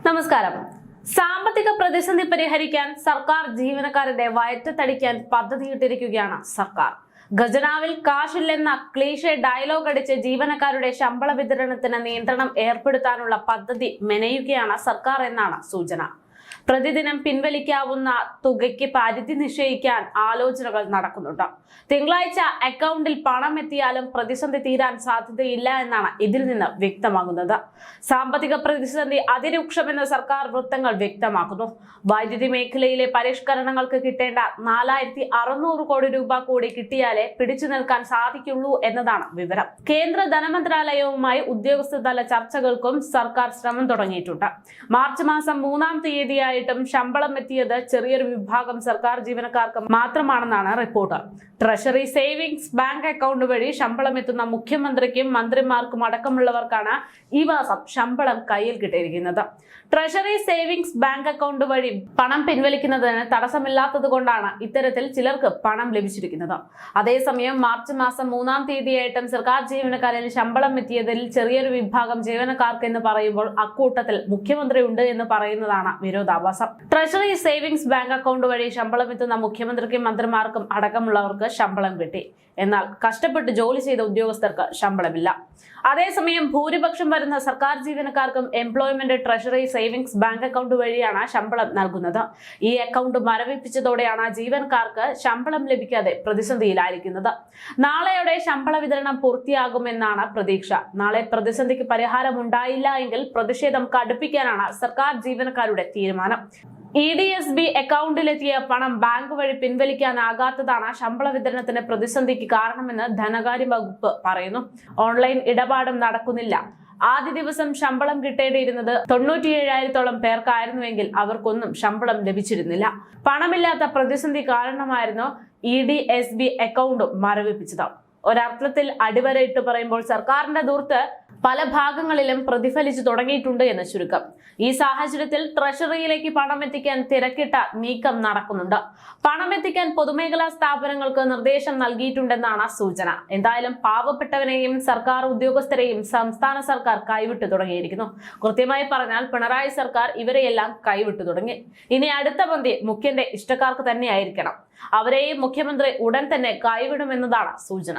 നമസ്കാരം. സാമ്പത്തിക പ്രതിസന്ധി പരിഹരിക്കാൻ സർക്കാർ ജീവനക്കാരുടെ വയറ്റത്തടിക്കാൻ പദ്ധതിയിട്ടിരിക്കുകയാണ് സർക്കാർ. ഖജനാവിൽ കാശില്ലെന്ന ക്ലീഷെ ഡയലോഗ് അടിച്ച് ജീവനക്കാരുടെ ശമ്പള വിതരണത്തിന് നിയന്ത്രണം ഏർപ്പെടുത്താനുള്ള പദ്ധതി മെനയുകയാണ് സർക്കാർ എന്നാണ് സൂചന. പ്രതിദിനം പിൻവലിക്കാവുന്ന തുകയ്ക്ക് പരിധി നിശ്ചയിക്കാൻ ആലോചനകൾ നടക്കുന്നുണ്ട്. തിങ്കളാഴ്ച അക്കൗണ്ടിൽ പണം എത്തിയാലും പ്രതിസന്ധി തീരാൻ സാധ്യതയില്ല എന്നാണ് ഇതിൽ നിന്ന് വ്യക്തമാകുന്നത്. സാമ്പത്തിക പ്രതിസന്ധി അതിരൂക്ഷമെന്ന് സർക്കാർ വൃത്തങ്ങൾ വ്യക്തമാക്കുന്നു. വൈദ്യുതി മേഖലയിലെ പരിഷ്കരണങ്ങൾക്ക് കിട്ടേണ്ട നാലായിരത്തി അറുന്നൂറ് കോടി രൂപ കൂടി കിട്ടിയാലേ പിടിച്ചു നിൽക്കാൻ സാധിക്കുള്ളൂ എന്നതാണ് വിവരം. കേന്ദ്ര ധനമന്ത്രാലയവുമായി ഉദ്യോഗസ്ഥതല ചർച്ചകൾക്കും സർക്കാർ ശ്രമം തുടങ്ങിയിട്ടുണ്ട്. മാർച്ച് മാസം മൂന്നാം തീയതിയായിട്ടും ശമ്പളം എത്തിയത് ചെറിയൊരു വിഭാഗം സർക്കാർ ജീവനക്കാർക്ക് മാത്രമാണെന്നാണ് report. Treasury savings bank account വഴി ശമ്പളം എത്തുന്ന മുഖ്യമന്ത്രിക്കും മന്ത്രിമാർക്കും അടക്കമുള്ളവർക്കാണ് ഈ മാസം ശമ്പളം കയ്യിൽ കിട്ടിയിരിക്കുന്നത്. ട്രഷറി സേവിങ്സ് ബാങ്ക് അക്കൗണ്ട് വഴി പണം പിൻവലിക്കുന്നതിന് തടസ്സമില്ലാത്തത് കൊണ്ടാണ് ഇത്തരത്തിൽ ചിലർക്ക് പണം ലഭിച്ചിരിക്കുന്നത്. അതേസമയം മാർച്ച് മാസം മൂന്നാം തീയതിയായിട്ടും സർക്കാർ ജീവനക്കാരിൽ ശമ്പളം എത്തിയതിൽ ചെറിയൊരു വിഭാഗം ജീവനക്കാർക്ക് എന്ന് പറയുമ്പോൾ അക്കൂട്ടത്തിൽ മുഖ്യമന്ത്രി ഉണ്ട് എന്ന് പറയുന്നതാണ് വിരോധാഭാസം ട്രഷറി സേവിങ്സ് ബാങ്ക് അക്കൗണ്ട് വഴി ശമ്പളം എത്തുന്ന മുഖ്യമന്ത്രിക്കും മന്ത്രിമാർക്കും അടക്കമുള്ളവർക്ക് ശമ്പളം കിട്ടി. എന്നാൽ കഷ്ടപ്പെട്ട് ജോലി ചെയ്ത ഉദ്യോഗസ്ഥർക്ക് ശമ്പളമില്ല. അതേസമയം ഭൂരിപക്ഷം വരുന്ന സർക്കാർ ജീവനക്കാർക്കും employment treasury savings bank account വഴിയാണ് ശമ്പളം നൽകുന്നത്. ഈ അക്കൗണ്ട് മരവിപ്പിച്ചതോടെയാണ് ജീവനക്കാർക്ക് ശമ്പളം ലഭിക്കാതെ പ്രതിസന്ധിയിലായിരിക്കുന്നത്. നാളെയോടെ ശമ്പള വിതരണം പൂർത്തിയാകുമെന്നാണ് പ്രതീക്ഷ. നാളെ പ്രതിസന്ധിക്ക് പരിഹാരം ഉണ്ടായില്ല എങ്കിൽ പ്രതിഷേധം കടുപ്പിക്കാനാണ് സർക്കാർ ജീവനക്കാരുടെ തീരുമാനം ഇ ഡി എസ് ബി അക്കൗണ്ടിലെത്തിയ പണം ബാങ്ക് വഴി പിൻവലിക്കാനാകാത്തതാണ് ശമ്പള വിതരണത്തിന് പ്രതിസന്ധിക്ക് കാരണമെന്ന് ധനകാര്യ വകുപ്പ് പറയുന്നു. ഓൺലൈൻ ഇടപാടും നടക്കുന്നില്ല. ആദ്യ ദിവസം ശമ്പളം കിട്ടേണ്ടിയിരുന്നത് തൊണ്ണൂറ്റിയേഴായിരത്തോളം പേർക്കായിരുന്നുവെങ്കിൽ അവർക്കൊന്നും ശമ്പളം ലഭിച്ചിരുന്നില്ല. പണമില്ലാത്ത പ്രതിസന്ധി കാരണമായിരുന്നു ഇ ഡി എസ് ബി അക്കൗണ്ടും മരവിപ്പിച്ചത്. ഒരർത്ഥത്തിൽ അടിവരയിട്ട് പറയുമ്പോൾ സർക്കാരിന്റെ ദൂർത്ത് പല ഭാഗങ്ങളിലും പ്രതിഫലിച്ചു തുടങ്ങിയിട്ടുണ്ട് എന്ന് ചുരുക്കം. ഈ സാഹചര്യത്തിൽ ട്രഷറിയിലേക്ക് പണം എത്തിക്കാൻ തിരക്കിട്ട നീക്കം നടക്കുന്നുണ്ട്. പണം എത്തിക്കാൻ പൊതുമേഖലാ സ്ഥാപനങ്ങൾക്ക് നിർദ്ദേശം നൽകിയിട്ടുണ്ടെന്നാണ് സൂചന. എന്തായാലും പാവപ്പെട്ടവരെയും സർക്കാർ ഉദ്യോഗസ്ഥരെയും സംസ്ഥാന സർക്കാർ കൈവിട്ടു തുടങ്ങിയിരിക്കുന്നു. കൃത്യമായി പറഞ്ഞാൽ പിണറായി സർക്കാർ ഇവരെയെല്ലാം കൈവിട്ടു തുടങ്ങി. ഇനി അടുത്ത പന്തി മുഖ്യന്റെ ഇഷ്ടക്കാർക്ക് തന്നെയായിരിക്കണം. അവരെയും മുഖ്യമന്ത്രി ഉടൻ തന്നെ കൈവിടുമെന്നതാണ് സൂചന.